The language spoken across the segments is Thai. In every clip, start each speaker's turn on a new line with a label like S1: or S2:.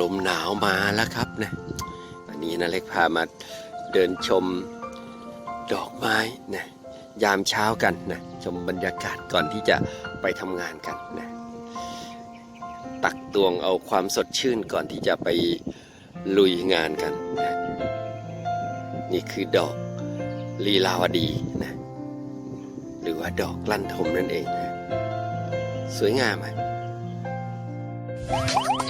S1: ลมหนาวมาแล้วครับนะวันนี้นะเล็กพามาเดินชมดอกไม้นะยามเช้ากันนะชมบรรยากาศก่อนที่จะไปทำงานกันนะตักตวงเอาความสดชื่นก่อนที่จะไปลุยงานกันนะนี่คือดอกลีลาวดีนะหรือว่าดอกลั่นทมนั่นเองนะสวยงามไหม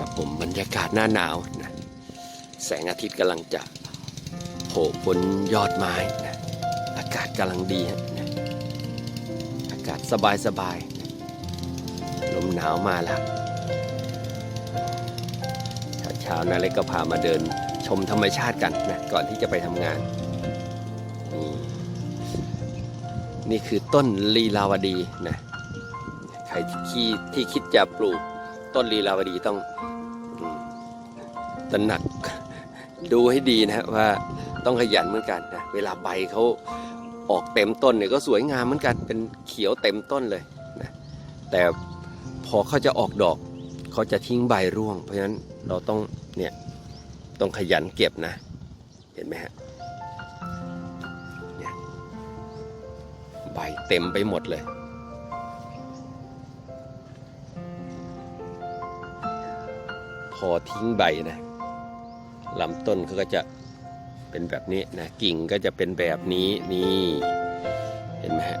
S1: กับผมบรรยากาศหน้าหนาวนะแสงอาทิตย์กำลังจะโผล่บนยอดไม้นะอากาศกำลังดีนะอากาศสบายสบายๆนะลมหนาวมาแล้วเช้านะเล็กก็พามาเดินชมธรรมชาติกันนะก่อนที่จะไปทำงานนี่นี่คือต้นลีลาวดีนะใครที่ที่คิดจะปลูกต้นลีลาวดีต้อง ตระหนักดูให้ดีนะว่าต้องขยันเหมือนกันนะเวลาใบเขาออกเต็มต้นเนี่ยก็สวยงามเหมือนกันเป็นเขียวเต็มต้นเลยนะแต่พอเขาจะออกดอกเขาจะทิ้งใบร่วง เพราะฉะนั้นเราต้องเนี่ยต้องขยันเก็บนะ เห็นไหมฮะเนี่ยใบเต็มไปหมดเลยพอทิ้งใบนะ ลำต้นเขาก็จะเป็นแบบนี้นะกิ่งก็จะเป็นแบบนี้นี่เห็นไหมฮะ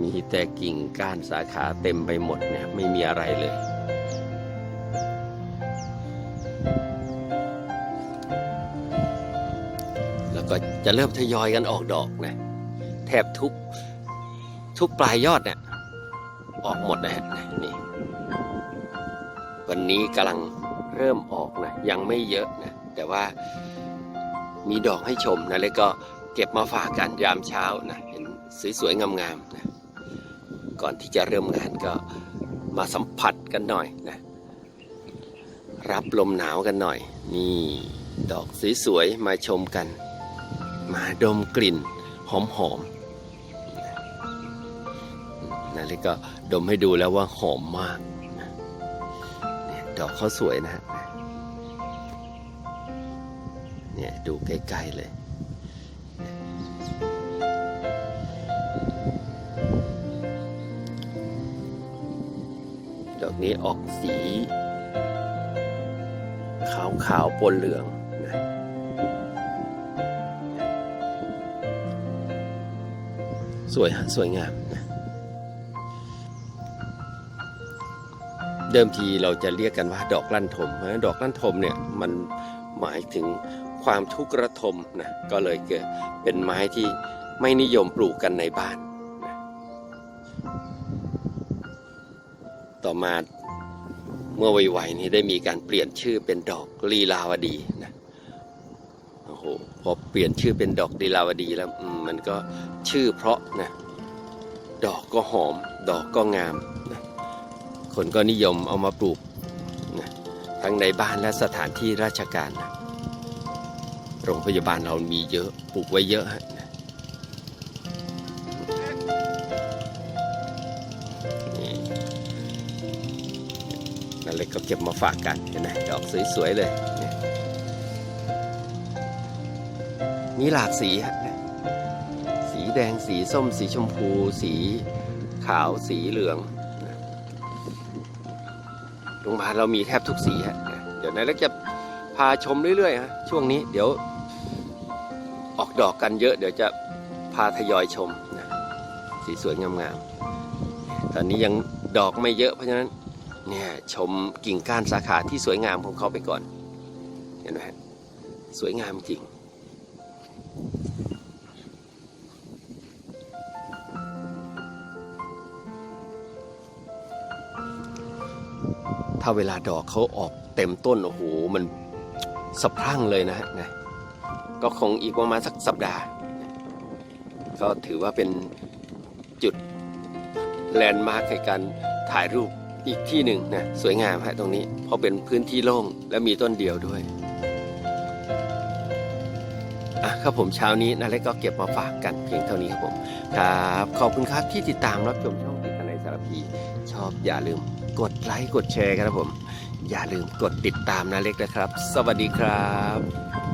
S1: มีแต่กิ่งก้านสาขาเต็มไปหมดเนี่ยไม่มีอะไรเลยแล้วก็จะเริ่มทยอยกันออกดอกนะแทบทุกทุกปลายยอดเนี่ยออกหมดนะฮะนี่วันนี้กำลัง เริ่มออกนะยังไม่เยอะนะแต่ว่ามีดอกให้ชมนะแล้วก็เก็บมาฝากกันยามเช้านะเห็นสวยๆงามๆนะก่อนที่จะเริ่มงานก็มาสัมผัสกันหน่อยนะรับลมหนาวกันหน่อย นี่ดอกสวยๆมาชมกัน มาดมกลิ่นหอมๆนะแล้วก็ดมให้ดูแล้วว่าหอมมาก ดอกเขาสวยนะฮะเนี่ยดูใกล้ๆเลยดอกนี้ออกสี ขาวๆปนเหลืองนะสวยฮะสวยงามนะ เดิมทีเราจะเรียกกันว่าดอกลั่นทมเพราะดอกลั่นทมเนี่ยมันหมายถึงความทุกข์ระทมนะก็เลยเกิดเป็นไม้ที่ไม่นิยมปลูกกันในบ้านนะต่อมาเมื่อไวๆนี้ได้มีการเปลี่ยนชื่อเป็นดอกลีลาวดีนะโอ้โหพอเปลี่ยนชื่อเป็นดอกลีลาวดีแล้วมมันก็ชื่อเพราะนะดอกก็หอม ดอกก็งามนะ คนก็นิยมเอามาปลูกนะทั้งในบ้านและสถานที่ราชการนะโรงพยาบาลเรามีเยอะปลูกไว้เยอะนะนั่นเลยก็เก็บมาฝากกันเห็นไหมดอกสวยๆเลย มีหลากสีฮะสีแดงสีส้มสีชมพู สีขาวสีเหลือง โรงพยาบาลเรามีแทบทุกสีฮะเดี๋ยวนายเล็กจะพาชมเรื่อยๆฮะช่วงนี้เดี๋ยวออกดอกกันเยอะ เดี๋ยวจะพาทยอยชมนะสีสวยงามๆตอนนี้ยังดอกไม่เยอะเพราะฉะนั้นเนี่ยชมกิ่งก้านสาขาที่สวยงามของเขาไปก่อนเห็นไหมสวยงามจริง ถ้าเวลาดอกเขาออกเต็มต้นโอ้โหมันสะพรั่งเลยนะฮะนะก็คงอีกประมาณสักสัปดาห์ ก็ถือว่าเป็นจุดแลนด์มาร์คในการถ่ายรูปอีกที่หนึ่งนะสวยงามฮะตรงนี้ เพราะเป็นพื้นที่โล่งและมีต้นเดียวด้วยอะครับผมเช้านี้นาเล็กก็เก็บมาฝากกันเพียงเท่านี้ครับผม ครับ ขอบคุณครับที่ติดตามรับชมช่อง สารพีชอบอย่าลืมกดไลค์กดแชร์ครับผม อย่าลืมกดติดตามนาเล็กนะครับ สวัสดีครับ